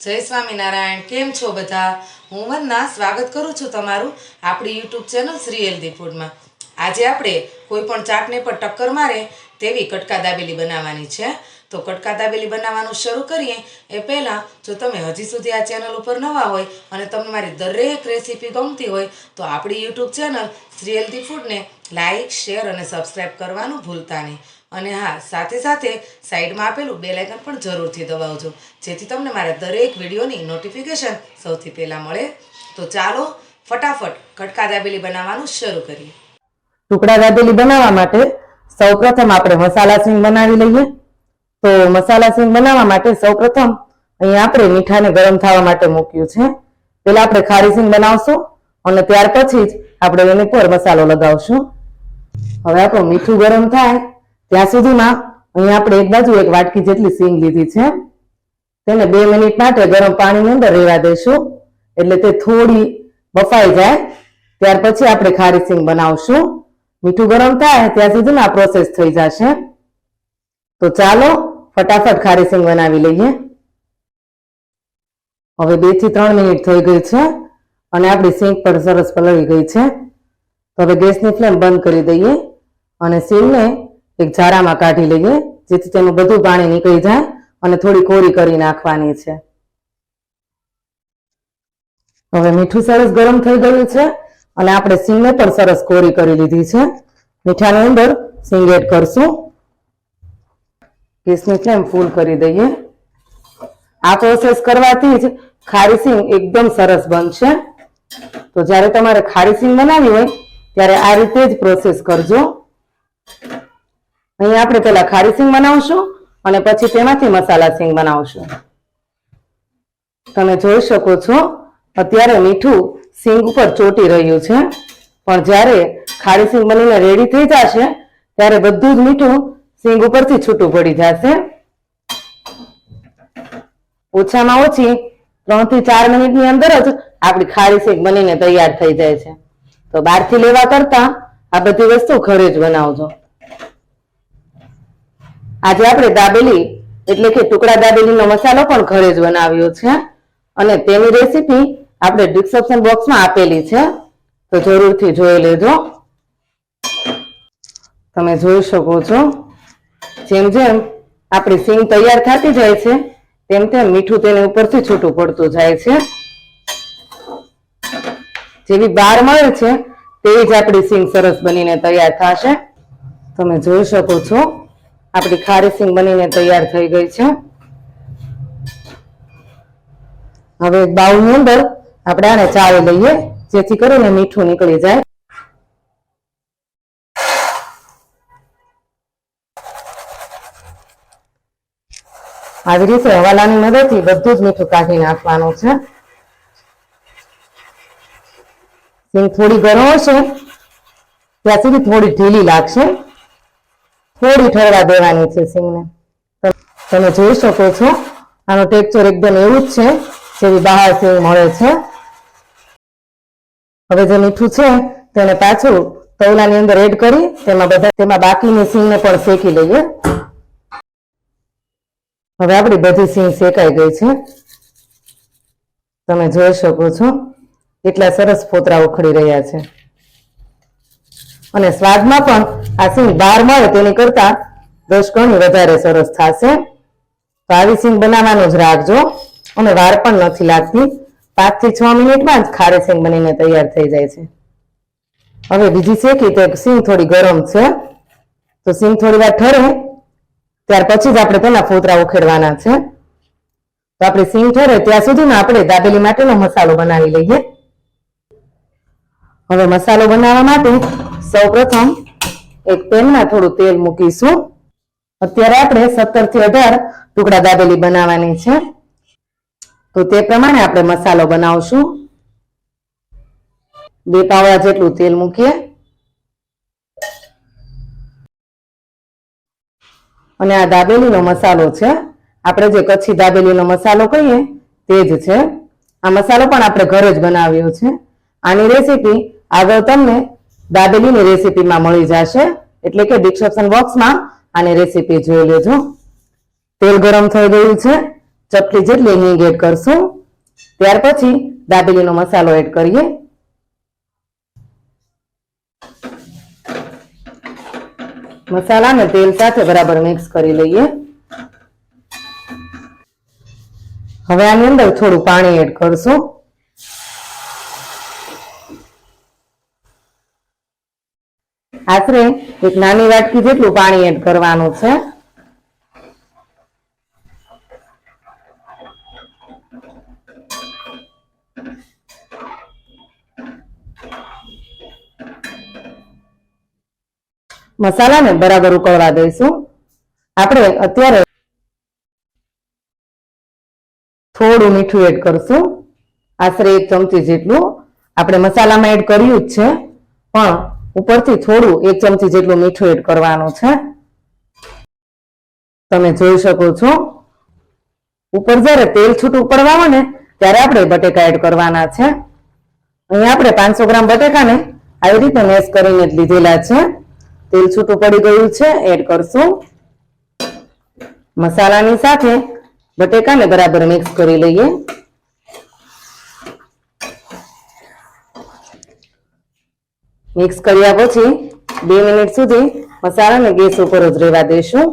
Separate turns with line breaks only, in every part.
જય સ્વામિનારાયણ કેમ છો બધા? હું વંદના, સ્વાગત કરું છું તમારું આપણી યુટ્યુબ ચેનલ શ્રી હેલ્ધી ફૂડમાં. આજે આપણે કોઈ પણ ચાટને પર ટક્કર મારે તેવી કટકા દાબેલી બનાવવાની છે. તો કટકા દાબેલી બનાવવાનું શરૂ કરીએ. એ પહેલાં જો તમે હજી સુધી આ ચેનલ ઉપર નવા હોય અને તમને મારી દરેક રેસીપી ગમતી હોય, તો આપણી યુટ્યુબ ચેનલ શ્રી હેલ્ધી ફૂડને લાઇક શેર અને સબસ્ક્રાઈબ કરવાનું ભૂલતા નહીં. અને હા, સાથે સાથે સાઈડમાં આપેલું બે લાઇકન પણ જરૂરથી દબાવજો. જેથી તમને મારા દરેક વિડીયોની નોટિફિકેશન સૌથી પહેલાં મળે. તો ચાલો ફટાફટ કટકા દાબેલી બનાવવાનું શરૂ કરીએ.
ટુકડા દાબેલી બનાવવા માટે સૌપ્રથમ આપણે મસાલા સિંગ બનાવી લઈએ. તો મસાલા સિંગ બનાવવા માટે સૌપ્રથમ અહીંયા આપણે મીઠાને ગરમ થવા માટે મૂક્યું છે. પેલા આપણે ખારી સિંગ બનાવશું અને ત્યાર પછી જ આપણે એની પર મસાલો લગાવશું. હવે આપણું મીઠું ગરમ થાય. ત્યાં સુધીમાં અહીંયા આપણે એક બાજુ એક વાટકી જેટલી સિંગ લીધી છે. તેને બે મિનિટ માટે ગરમ પાણીની અંદર રહેવા દઈશું એટલે તે થોડી બફાઈ જાય. ત્યાર પછી આપણે ખારી સિંગ બનાવશું. મીઠું ગરમ થાય ત્યાં સુધીમાં આ પ્રોસેસ થઈ જશે. તો ચાલો ફટાફટ ખારી સિંગ બનાવી લઈએ. હવે બેથી ત્રણ મિનિટ થઈ ગઈ છે અને આપણી સીંગ પર સરસ પલળી ગઈ છે. તો હવે ગેસની ફ્લેમ બંધ કરી દઈએ અને સિંગને એક ઝારામાં કાઢી લઈએ, જેથી તેનું બધું પાણી નીકળી જાય અને થોડી કોરી કરી નાખવાની છે. હવે મીઠું સરસ ગરમ થઈ ગયું છે અને આપણે સિંગને પણ સરસ કોરી કરી લીધી છે. મીઠાની અંદર સિંગ એડ કરશું. ગેસની ફ્લેમ ફૂલ કરી દઈએ. આ પ્રોસેસ કરવાથી જ ખારી સિંગ એકદમ સરસ બનશે. તો જ્યારે તમારે ખારી સિંગ બનાવવી હોય, ત્યારે આ રીતે જ પ્રોસેસ કરજો. અહીંયા આપણે પેલા ખારી સિંગ બનાવશું અને પછી તેમાંથી મસાલા સિંગ બનાવશું. તમે જોઈ શકો છો, અત્યારે મીઠું સિંગ ઉપર ચોટી રહ્યું છે. પણ જ્યારે ખારી સિંગ બનીને રેડી થઈ જશે, ત્યારે બધું જ મીઠું સિંગ ઉપરથી છૂટું પડી જશે. ઓછામાં ઓછી ત્રણથી ચાર મિનિટની અંદર જ આપણી ખારી સિંગ બનીને તૈયાર થઈ જાય છે. તો બહારથી લેવા કરતા આ બધી વસ્તુ ઘરે જ બનાવજો. આજે આપણે દાબેલી, એટલે કે ટુકડા દાબેલીનો મસાલો પણ ઘરે જ બનાવ્યો છે અને તેની રેસીપી આપણે ડિસ્ક્રિપ્શન બોક્સમાં આપેલી છે, તો જરૂરથી જોઈ લેજો. તમે જોઈ શકો છો. જેમ જેમ આપણી સિંગ તૈયાર થતી જાય છે, તેમ તેમ મીઠું તેની ઉપરથી છૂટું પડતું જાય છે. જેવી બાર મળે છે, તેવી જ આપણી સિંગ સરસ બનીને તૈયાર થશે. તમે જોઈ શકો છો. આપણી ખારી સિંગ બનીને તૈયાર થઈ ગઈ છે. હવે બાઉલની અંદર આપણે આને ચાળી લઈએ, જેથી કરીને મીઠું નીકળી જાય. આવી રીતે હવાલાની મદદથી બધું જ મીઠું કાઢી નાખવાનું છે. સિંગ થોડી ગરમ હશે, ત્યાં સુધી થોડી ઢીલી લાગશે. થોડી ઠરવા દેવાની છે સિંગને તમે જોઈ શકો છો. આનો ટેક્ચર એકદમ એવું જ છે, જેવી બહાર સિંગ મળે છે. હવે જે મીઠું છે, તેને પાછું તવલાની અંદર એડ કરી, તેમાં બધા તેમાં બાકીની સિંગને પણ શેકી લઈએ. હવે આપણી બધી સિંગ શેકાઈ ગઈ છે. તમે જોઈ શકો છો, એટલા સરસ ફોતરા ઉખડી રહ્યા છે. અને સ્વાદમાં પણ આ સિંગ બાર મળે તેની કરતા દસ ગણી વધારે સરસ થશે. તો આવી સિંગ બનાવવાનું જ રાખજો અને વાર પણ નથી લાગતી. પાંચથી છ મિનિટમાં જ ખારી સિંગ બનીને તૈયાર થઈ જાય છે. હવે બીજી શેકી તો સિંગ થોડી ગરમ છે. તો સિંગ થોડી વાર ઠરે. ત્યાર પછી જ આપણે તેના ફોતરા ઉખેડવાના છે. તો આપણે સિંગ ઠરે ત્યાં સુધીમાં આપણે દાબેલી માટેનો મસાલો બનાવી લઈએ. હવે મસાલો બનાવવા માટે સૌપ્રથમ એક પેનમાં થોડું તેલ મૂકીશું. અત્યારે આપણે સત્તરથી અઢાર ટુકડા દાબેલી બનાવવાની છે. તો તે પ્રમાણે આપણે મસાલો બનાવશું. બે પાવડા જેટલું તેલ મૂકીએ. અને આ દાબેલીનો મસાલો છે. આપણે જે કચ્છી દાબેલીનો મસાલો કહીએ તે જ છે. આ મસાલો પણ આપણે ઘરે જ બનાવ્યો છે. આની રેસીપી આગળ તમને દાબેલીની રેસીપીમાં મળી જશે. એટલે કે ડિસ્ક્રિપ્શન બોક્સમાં આની રેસીપી જોઈ લેજો. તેલ ગરમ થઈ ગયું છે. ચપટી જેટલી હિંગ એડ કરશું. ત્યાર પછી દાબેલીનો મસાલો એડ કરીએ. મસાલાને તેલ સાથે બરાબર મિક્સ કરી લઈએ. હવે આની અંદર થોડું પાણી એડ કરશું. આશરે એક નાની વાટકી જેટલું પાણી એડ કરવાનું છે. મસાલાને બરાબર ઉકળવા દઈશું. આપણે અત્યારે થોડું મીઠું એડ કરશું. આશરે એક ચમચી જેટલું. આપણે મસાલામાં એડ કર્યું જ છે. પણ ઉપરથી થોડું એક ચમચી જેટલું મીઠું એડ કરવાનું છે. તમે જોઈ શકો છો. ઉપર જ્યારે તેલ છૂટું પડવા આવે ને, ત્યારે આપણે બટેકા એડ કરવાના છે. અહીંયા આપણે પાંચસો ગ્રામ બટેકાને આવી રીતે મેશ કરીને જ લીધેલા છે. તેલ છૂટું પડી ગયું છે એડ કરશું. મસાલાની સાથે બટેકાને બરાબર મિક્સ કરી લઈએ. મિક્સ કર્યા પછી બે મિનિટ સુધી મસાલાને ગેસ ઉપર જ રહેવા દઈશું.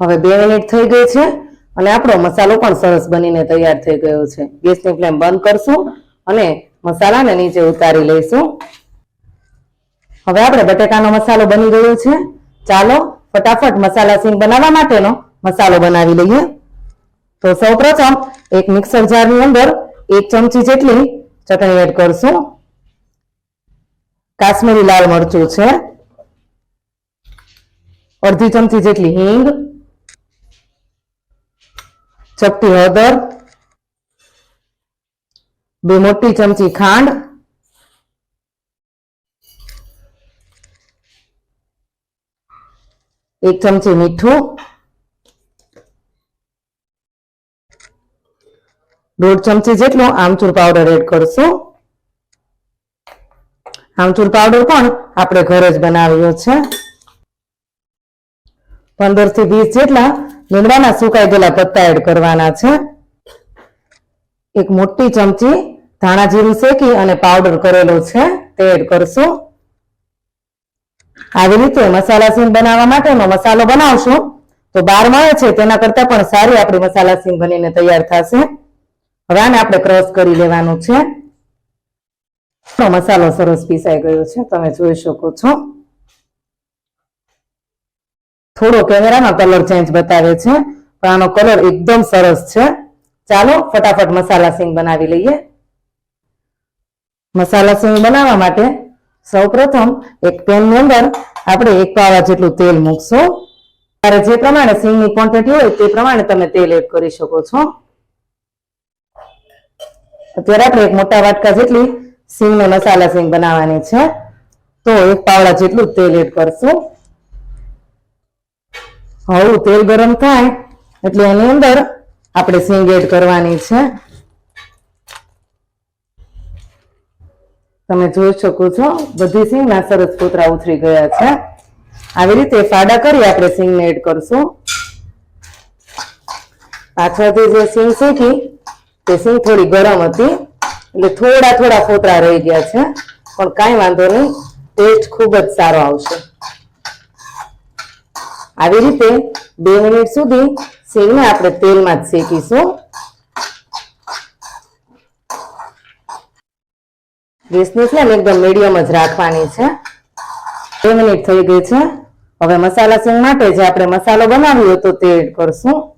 હવે બે મિનિટ થઈ ગઈ છે અને આપણો મસાલો પણ સરસ બનીને તૈયાર થઈ ગયો છે. ગેસની ફ્લેમ બંધ કરશું અને મસાલાને નીચે ઉતારી લઈશું. હવે આપણે બટેકાનો મસાલો બની ગયો છે. ચાલો ફટાફટ મસાલા સીંગ બનાવવા માટેનો મસાલો બનાવી લઈએ. તો સૌપ્રથમ એક મિક્સર જારની અંદર એક ચમચી જેટલી ચટણી એડ કરશું. કાશ્મીરી લાલ મરચું છે. અડધી ચમચી જેટલી હિંગ. ચપટી હળદર. બે મોટી ચમચી ખાંડ. એક ચમચી મીઠું. દોઢ ચમચી જેટલો આમચૂર પાવડર એડ કરશું. આમચૂર પાવડર પણ આપણે ઘરે જ બનાવ્યો છે પંદરથી વીસ જેટલા લીમડાના સુકાઈ ગયેલા પત્તા એડ કરવાના છે. એક મોટી ચમચી ધાણા જીરું શેકી અને પાવડર કરેલો છે તે એડ કરશું. આવી રીતે મસાલા સીંગ બનાવવા માટેનો મસાલો બનાવશું. તો બાર મળે છે તેના કરતા પણ સારી આપણી મસાલા સીંગ બનીને તૈયાર થશે. હવે આપણે ક્રોસ કરી લેવાનું છે. મસાલો સરસ પીસાઈ ગયો છે, તમે જોઈ શકો છો. થોડો કેમેરાનો કલર ચેન્જ બતાવે છે, પણ આનો કલર એકદમ સરસ છે. ચાલો ફટાફટ મસાલા સિંગ બનાવી લઈએ. મસાલા સિંગ બનાવવા માટે સૌપ્રથમ એક પેનની અંદર આપણે એક પાવા જેટલું તેલ મૂકશું. ત્યારે જે પ્રમાણે સિંગની ક્વોન્ટિટી હોય તે પ્રમાણે તમે તેલ એડ કરી શકો છો. અત્યારે આપણે એક મોટા વાટકા જેટલી સિંગને મસાલા સિંગ બનાવવાની છે. તો એક પાવડા જેટલું તેલ એડ કરશું. હળવું તેલ ગરમ થાય એટલે એની અંદર આપણે સિંગ એડ કરવાની છે. તમે જોઈ શકો છો, બધી સિંગના સરસ કોતરા ઉતરી ગયા છે. આવી રીતે ફાડા કરી આપણે સિંગને એડ કરશું. પાછળથી જે સિંગ શેકી, તે સિંગ થોડી ગરમ હતી. એટલે થોડા થોડા ફોતરા રહી ગયા છે. પણ કાંઈ વાંધો નહીં. ટેસ્ટ ખૂબ જ સારો આવશે. આવી રીતે બે મિનિટ સુધી સિંગને આપણે તેલમાં જ શેકીશું. ગેસની ફ્લેમ એકદમ મીડિયમ જ રાખવાની છે. બે મિનિટ થઈ ગઈ છે. હવે મસાલા સિંગ માટે જે આપણે મસાલો બનાવ્યો હતો તે એડ કરશું.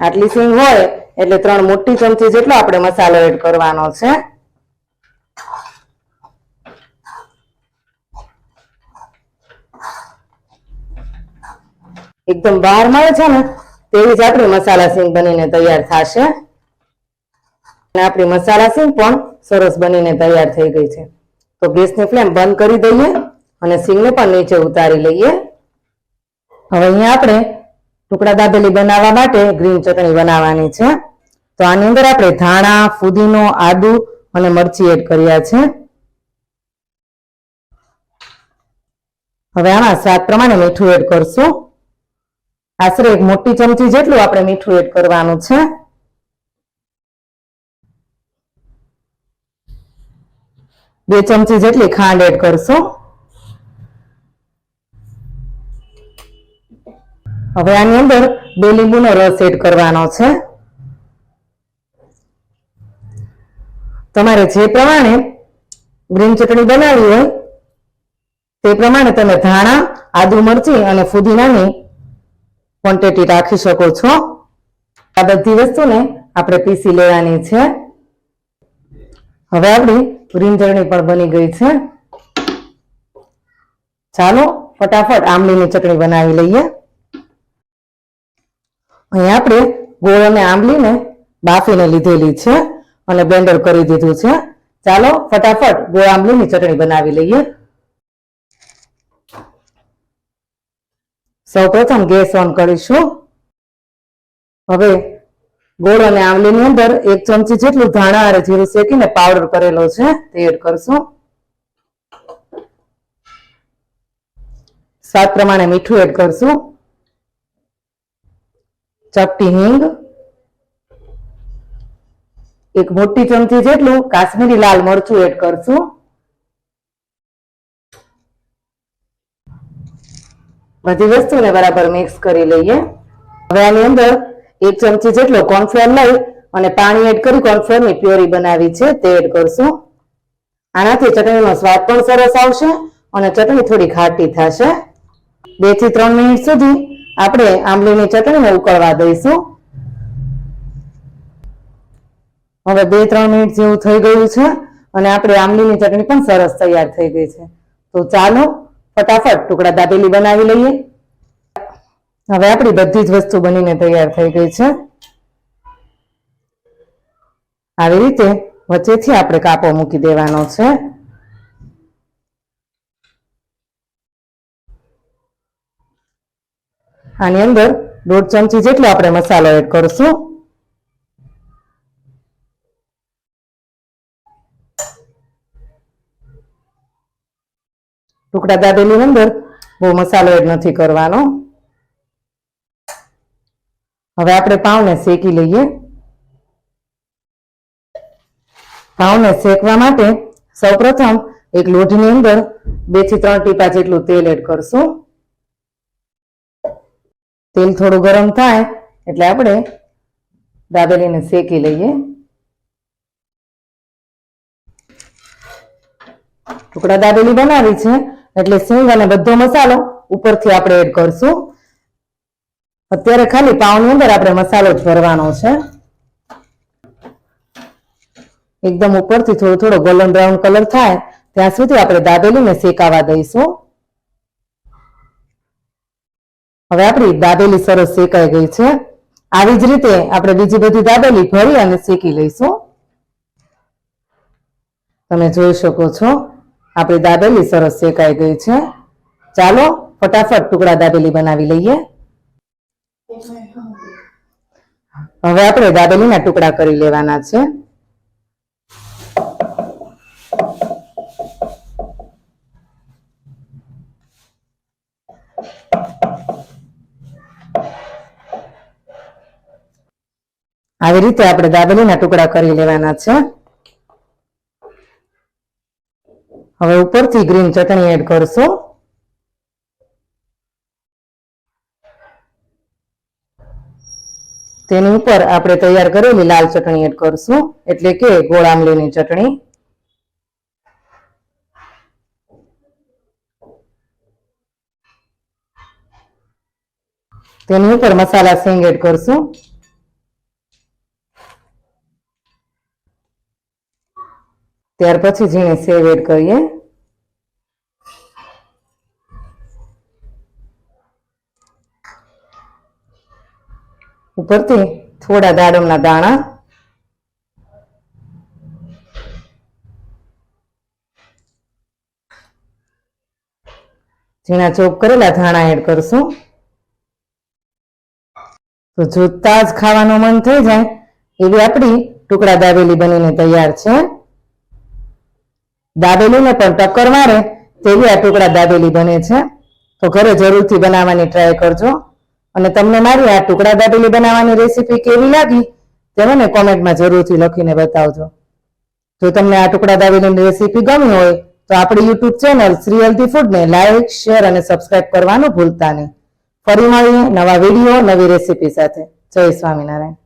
આટલી સિંગ હોય, એટલે ત્રણ મોટી ચમચી જેટલો આપણે મસાલો એડ કરવાનો છે. એકદમ બહાર મળે છે ને, તેવી જ આપણી મસાલા સિંગ બનીને તૈયાર થશે. અને આપણી મસાલા સિંગ પણ સરસ બનીને તૈયાર થઈ ગઈ છે. તો ગેસની ફ્લેમ બંધ કરી દઈએ અને સિંગને પણ નીચે ઉતારી લઈએ. હવે અહીંયા આપણે ટુકડા દાબેલી બનાવવા માટે ગ્રીન ચટણી બનાવવાની છે. તો આની અંદર આપણે ધાણા, ફુદીનો, આદુ અને મરચી એડ કર્યા છે. હવે આમાં સ્વાદ પ્રમાણે મીઠું એડ કરશું. આશરે એક મોટી ચમચી જેટલું આપણે મીઠું એડ કરવાનું છે. બે ચમચી જેટલી ખાંડ એડ કરશું. હવે આની અંદર બે લીંબુનો રસ એડ કરવાનો છે. તમારે જે પ્રમાણે ગ્રીન ચટણી બનાવી હોય, તે પ્રમાણે તમે ધાણા, આદુ મરચી અને ફુદીનાની ક્વોન્ટિટી રાખી શકો છો. આ બધી વસ્તુને આપણે પીસી લેવાની છે. હવે આપણી ગ્રીન ચટણી પણ બની ગઈ છે. ચાલો, ફટાફટ આમલીની ચટણી બનાવી લઈએ. અહીં આપણે ગોળ અને આંબલીને બાફીને લીધેલી છે અને બ્લેન્ડર કરી દીધું છે. ચાલો ફટાફટ ગોળ આંબલીની ચટણી બનાવી લઈએ. સૌ પ્રથમ ગેસ ઓન કરીશું. હવે ગોળ અને આંબલીની અંદર એક ચમચી જેટલું ધાણા અને જીરું શેકીને પાવડર કરેલો છે તે એડ કરશું. સ્વાદ પ્રમાણે મીઠું એડ કરશું. ચપટી હિંગ, એક મોટી ચમચી જેટલું કાશ્મીરી લાલ મરચું એડ કરશું. બધી વસ્તુને બરાબર મિક્સ કરી લઈએ. હવે આની અંદર એક ચમચી જેટલો કોર્નફ્લોર લઈ અને પાણી એડ કરી કોર્નફ્લોરની પ્યોરી બનાવી છે તે એડ કરશું. આનાથી ચટણીનો સ્વાદ પણ સરસ આવશે અને ચટણી થોડી ખાટી થશે. બેથી ત્રણ મિનિટ સુધી આપણે આંબલીની ચટણીને ઉકળવા દઈશું. હવે બે ત્રણ મિનિટ જેવું થઈ ગયું છે અને આપણે આંબલીની ચટણી પણ સરસ તૈયાર થઈ ગઈ છે. તો ચાલો ફટાફટ ટુકડા દાબેલી બનાવી લઈએ. હવે આપણી બધી જ વસ્તુ બનીને તૈયાર થઈ ગઈ છે. આવી રીતે વચ્ચેથી આપણે કાપો મૂકી દેવાનો છે. આની અંદર દોઢ ચમચી જેટલો આપણે મસાલો એડ કરશું. ટુકડા દાબેલી અંદર બહુ મસાલો એડ નથી કરવાનો. હવે આપણે પાવને શેકી લઈએ. પાવને શેકવા માટે સૌપ્રથમ એક લોઢની અંદર બેથી ત્રણ ટીપા જેટલું તેલ એડ કરશું. તેલ થોડું ગરમ થાય એટલે આપણે દાબેલીને શેકી લઈએ. ટુકડા દાબેલી બનાવી છે, એટલે સિંગ અને બધો મસાલો ઉપરથી આપણે એડ કરશું. અત્યારે ખાલી પાઉની અંદર આપણે મસાલો જ ભરવાનો છે. એકદમ ઉપરથી થોડો થોડો ગોલ્ડન બ્રાઉન કલર થાય, ત્યાં સુધી આપણે દાબેલીને શેકાવા દઈશું. હવે આપણી દાબેલી સરસ શેકાઈ ગઈ છે. આવી જ રીતે આપણે બીજી બધી દાબેલી ભરી અને શેકી લઈશું. તમે જોઈ શકો છો, આપણી દાબેલી સરસ શેકાઈ ગઈ છે. ચાલો, ફટાફટ ટુકડા દાબેલી બનાવી લઈએ. હવે આપણે દાબેલીના ટુકડા કરી લેવાના છે. આવી રીતે આપણે દાબેલીના ટુકડા કરી લેવાના છે. હવે ઉપરથી ગ્રીન ચટણી એડ કરશું. તેની ઉપર આપણે તૈયાર કરેલી લાલ ચટણી એડ કરશું, એટલે કે ગોળ આમલીની ચટણી. તેની ઉપર મસાલા સિંગ એડ કરશું. ત્યાર પછી ઝીણી સેવ એડ કરીએ. ઉપરથી થોડા દાડમના દાણા. ઝીણા ચોપ કરેલા ધાણા એડ કરશું. તો જોતા જ ખાવાનું મન થઈ જાય એવી આપણી ટુકડા દાબેલી બનીને તૈયાર છે. દાબેલીને પણ ટક્કર મારે તેવી આ ટુકડા દાબેલી બને છે. તો ઘરે જરૂરથી બનાવવાની ટ્રાય કરજો. અને તમને મારી આ ટુકડા દાબેલી બનાવવાની રેસીપી કેવી લાગી, તે મને કોમેન્ટમાં જરૂરથી લખીને બતાવજો. જો તમને આ ટુકડા દાબેલીની રેસીપી ગમી હોય, તો આપણી યુટ્યુબ ચેનલ શ્રી હેલ્ધી ફૂડને લાઈક, શેર અને સબસ્ક્રાઇબ કરવાનું ભૂલતા નહીં. ફરી મળીએ નવા વીડિયો, નવી રેસીપી સાથે. જય સ્વામિનારાયણ.